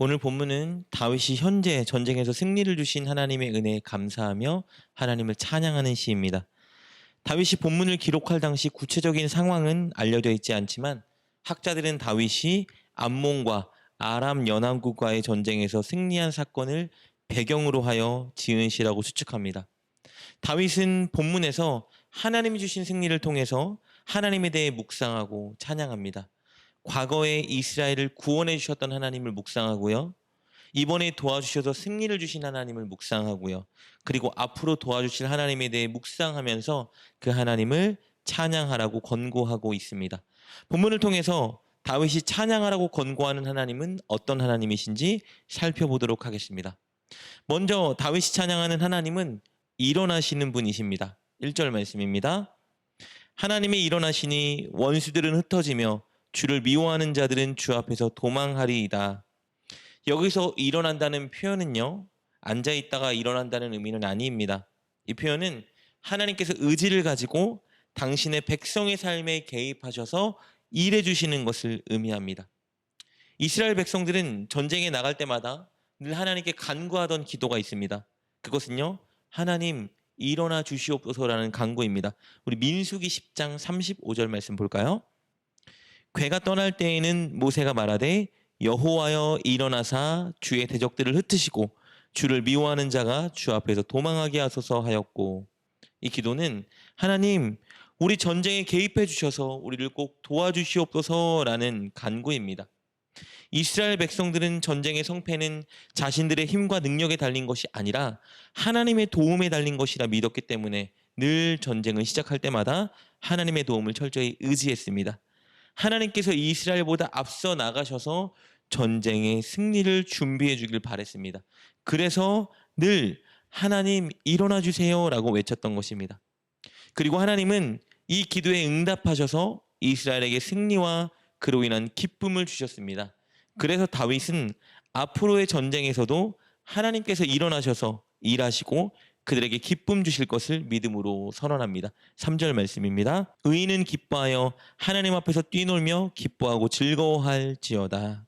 오늘 본문은 다윗이 현재 전쟁에서 승리를 주신 하나님의 은혜에 감사하며 하나님을 찬양하는 시입니다. 다윗이 본문을 기록할 당시 구체적인 상황은 알려져 있지 않지만 학자들은 다윗이 암몬과 아람 연합국과의 전쟁에서 승리한 사건을 배경으로 하여 지은 시라고 추측합니다. 다윗은 본문에서 하나님이 주신 승리를 통해서 하나님에 대해 묵상하고 찬양합니다. 과거에 이스라엘을 구원해 주셨던 하나님을 묵상하고요. 이번에 도와주셔서 승리를 주신 하나님을 묵상하고요. 그리고 앞으로 도와주실 하나님에 대해 묵상하면서 그 하나님을 찬양하라고 권고하고 있습니다. 본문을 통해서 다윗이 찬양하라고 권고하는 하나님은 어떤 하나님이신지 살펴보도록 하겠습니다. 먼저 다윗이 찬양하는 하나님은 일어나시는 분이십니다. 1절 말씀입니다. 하나님이 일어나시니 원수들은 흩어지며 주를 미워하는 자들은 주 앞에서 도망하리이다. 여기서 일어난다는 표현은요. 앉아 있다가 일어난다는 의미는 아니입니다. 이 표현은 하나님께서 의지를 가지고 당신의 백성의 삶에 개입하셔서 일해 주시는 것을 의미합니다. 이스라엘 백성들은 전쟁에 나갈 때마다 늘 하나님께 간구하던 기도가 있습니다. 그것은요. 하나님 일어나 주시옵소서라는 간구입니다. 우리 민수기 10장 35절 말씀 볼까요? 괴가 떠날 때에는 모세가 말하되 여호와여 일어나사 주의 대적들을 흩으시고 주를 미워하는 자가 주 앞에서 도망하게 하소서 하였고 이 기도는 하나님 우리 전쟁에 개입해 주셔서 우리를 꼭 도와주시옵소서라는 간구입니다. 이스라엘 백성들은 전쟁의 성패는 자신들의 힘과 능력에 달린 것이 아니라 하나님의 도움에 달린 것이라 믿었기 때문에 늘 전쟁을 시작할 때마다 하나님의 도움을 철저히 의지했습니다. 하나님께서 이스라엘보다 앞서 나가셔서 전쟁의 승리를 준비해 주길 바랬습니다. 그래서 늘 하나님 일어나 주세요라고 외쳤던 것입니다. 그리고 하나님은 이 기도에 응답하셔서 이스라엘에게 승리와 그로 인한 기쁨을 주셨습니다. 그래서 다윗은 앞으로의 전쟁에서도 하나님께서 일어나셔서 일하시고 그들에게 기쁨 주실 것을 믿음으로 선언합니다. 3절 말씀입니다. 의인은 기뻐하여 하나님 앞에서 뛰놀며 기뻐하고 즐거워할지어다.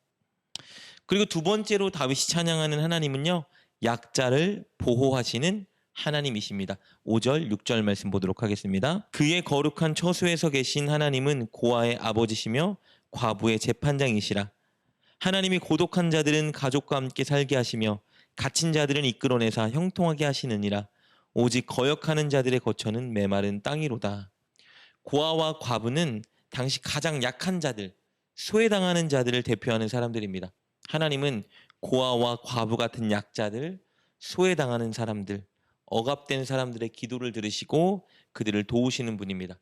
그리고 두 번째로 다윗이 찬양하는 하나님은요. 약자를 보호하시는 하나님이십니다. 5절, 6절 말씀 보도록 하겠습니다. 그의 거룩한 처소에서 계신 하나님은 고아의 아버지시며 과부의 재판장이시라. 하나님이 고독한 자들은 가족과 함께 살게 하시며 갇힌 자들은 이끌어내사 형통하게 하시느니라. 오직 거역하는 자들의 거처는 메마른 땅이로다. 고아와 과부는 당시 가장 약한 자들, 소외당하는 자들을 대표하는 사람들입니다. 하나님은 고아와 과부 같은 약자들, 소외당하는 사람들, 억압된 사람들의 기도를 들으시고 그들을 도우시는 분입니다.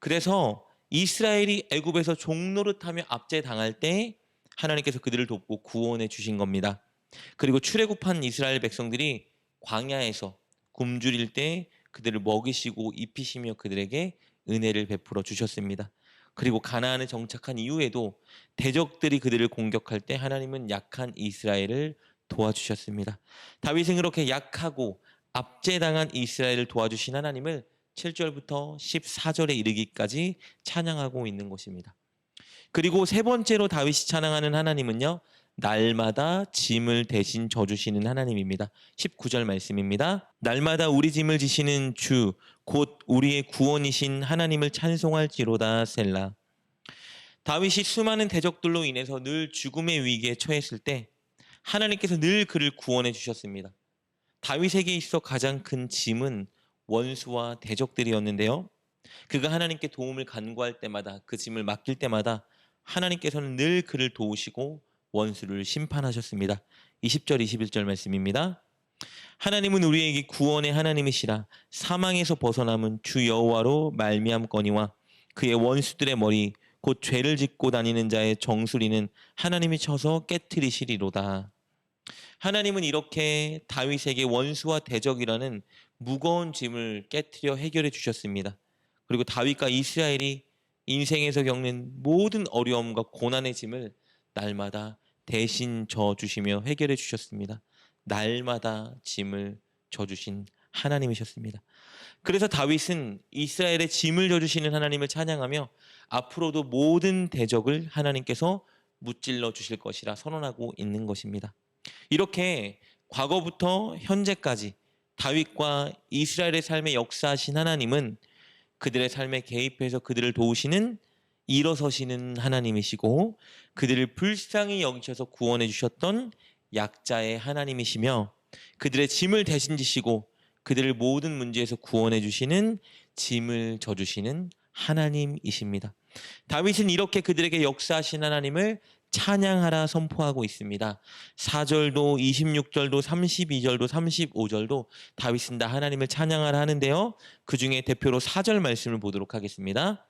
그래서 이스라엘이 애굽에서 종노릇하며 압제당할 때 하나님께서 그들을 돕고 구원해 주신 겁니다. 그리고 출애굽한 이스라엘 백성들이 광야에서 굶주릴 때 그들을 먹이시고 입히시며 그들에게 은혜를 베풀어 주셨습니다. 그리고 가나안에 정착한 이후에도 대적들이 그들을 공격할 때 하나님은 약한 이스라엘을 도와주셨습니다. 다윗은 그렇게 약하고 압제당한 이스라엘을 도와주신 하나님을 7절부터 14절에 이르기까지 찬양하고 있는 것입니다. 그리고 세 번째로 다윗이 찬양하는 하나님은요. 날마다 짐을 대신 져주시는 하나님입니다. 19절 말씀입니다. 날마다 우리 짐을 지시는 주, 곧 우리의 구원이신 하나님을 찬송할지로다 셀라. 다윗이 수많은 대적들로 인해서 늘 죽음의 위기에 처했을 때 하나님께서 늘 그를 구원해 주셨습니다. 다윗에게 있어 가장 큰 짐은 원수와 대적들이었는데요. 그가 하나님께 도움을 간구할 때마다 그 짐을 맡길 때마다 하나님께서는 늘 그를 도우시고 원수를 심판하셨습니다. 20절 21절 말씀입니다. 하나님은 우리에게 구원의 하나님이시라 사망에서 벗어남은 주 여호와로 말미암거니와 그의 원수들의 머리 곧 죄를 짓고 다니는 자의 정수리는 하나님이 쳐서 깨뜨리시리로다. 하나님은 이렇게 다윗에게 원수와 대적이라는 무거운 짐을 깨뜨려 해결해 주셨습니다. 그리고 다윗과 이스라엘이 인생에서 겪는 모든 어려움과 고난의 짐을 날마다 대신 져 주시며 해결해 주셨습니다. 날마다 짐을 져 주신 하나님이셨습니다. 그래서 다윗은 이스라엘의 짐을 져 주시는 하나님을 찬양하며 앞으로도 모든 대적을 하나님께서 무찔러 주실 것이라 선언하고 있는 것입니다. 이렇게 과거부터 현재까지 다윗과 이스라엘의 삶에 역사하신 하나님은 그들의 삶에 개입해서 그들을 도우시는 일어서시는 하나님이시고 그들을 불쌍히 여기셔서 구원해 주셨던 약자의 하나님이시며 그들의 짐을 대신 지시고 그들을 모든 문제에서 구원해 주시는 짐을 져주시는 하나님이십니다. 다윗은 이렇게 그들에게 역사하신 하나님을 찬양하라 선포하고 있습니다. 4절도 26절도 32절도 35절도 다윗은 다 하나님을 찬양하라 하는데요. 그 중에 대표로 4절 말씀을 보도록 하겠습니다.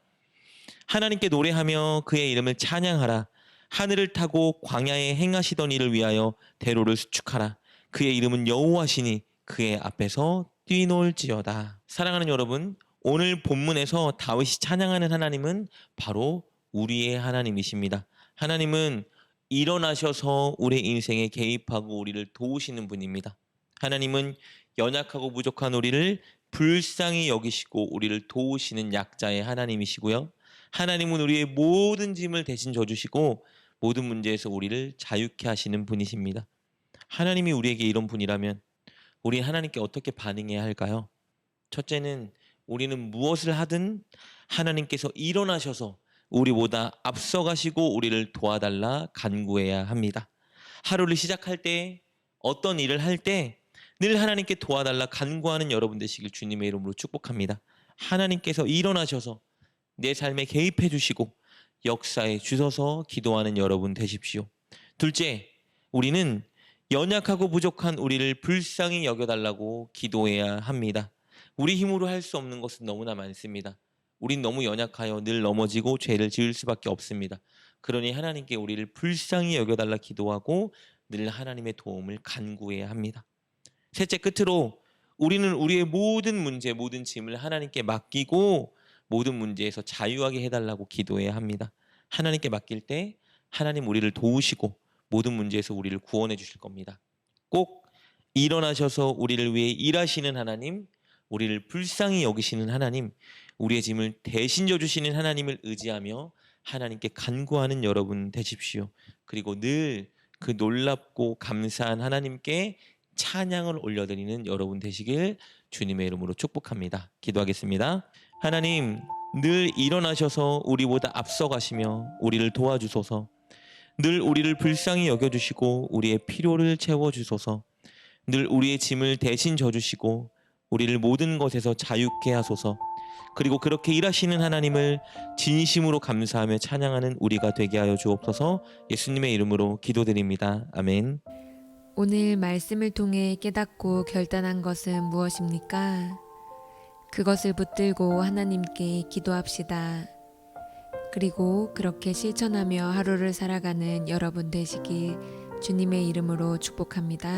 하나님께 노래하며 그의 이름을 찬양하라. 하늘을 타고 광야에 행하시던 일을 위하여 대로를 수축하라. 그의 이름은 여호와시니 그의 앞에서 뛰놀지어다. 사랑하는 여러분, 오늘 본문에서 다윗이 찬양하는 하나님은 바로 우리의 하나님이십니다. 하나님은 일어나셔서 우리 인생에 개입하고 우리를 도우시는 분입니다. 하나님은 연약하고 부족한 우리를 불쌍히 여기시고 우리를 도우시는 약자의 하나님이시고요. 하나님은 우리의 모든 짐을 대신 져주시고 모든 문제에서 우리를 자유케 하시는 분이십니다. 하나님이 우리에게 이런 분이라면 우리 하나님께 어떻게 반응해야 할까요? 첫째는 우리는 무엇을 하든 하나님께서 일어나셔서 우리보다 앞서가시고 우리를 도와달라 간구해야 합니다. 하루를 시작할 때 어떤 일을 할 때 늘 하나님께 도와달라 간구하는 여러분 되시길 주님의 이름으로 축복합니다. 하나님께서 일어나셔서 내 삶에 개입해 주시고 역사에 주셔서 기도하는 여러분 되십시오. 둘째, 우리는 연약하고 부족한 우리를 불쌍히 여겨달라고 기도해야 합니다. 우리 힘으로 할 수 없는 것은 너무나 많습니다. 우린 너무 연약하여 늘 넘어지고 죄를 지을 수밖에 없습니다. 그러니 하나님께 우리를 불쌍히 여겨달라 기도하고 늘 하나님의 도움을 간구해야 합니다. 셋째 끝으로 우리는 우리의 모든 문제, 모든 짐을 하나님께 맡기고 모든 문제에서 자유하게 해달라고 기도해야 합니다. 하나님께 맡길 때 하나님 우리를 도우시고 모든 문제에서 우리를 구원해 주실 겁니다. 꼭 일어나셔서 우리를 위해 일하시는 하나님, 우리를 불쌍히 여기시는 하나님, 우리의 짐을 대신 져주시는 하나님을 의지하며 하나님께 간구하는 여러분 되십시오. 그리고 늘 그 놀랍고 감사한 하나님께 찬양을 올려드리는 여러분 되시길 주님의 이름으로 축복합니다. 기도하겠습니다. 하나님, 늘 일어나셔서 우리보다 앞서가시며 우리를 도와주소서. 늘 우리를 불쌍히 여겨주시고 우리의 필요를 채워주소서. 늘 우리의 짐을 대신 져주시고 우리를 모든 것에서 자유케 하소서. 그리고 그렇게 일하시는 하나님을 진심으로 감사하며 찬양하는 우리가 되게 하여 주옵소서. 예수님의 이름으로 기도드립니다. 아멘. 오늘 말씀을 통해 깨닫고 결단한 것은 무엇입니까? 그것을 붙들고 하나님께 기도합시다. 그리고 그렇게 실천하며 하루를 살아가는 여러분 되시길 주님의 이름으로 축복합니다.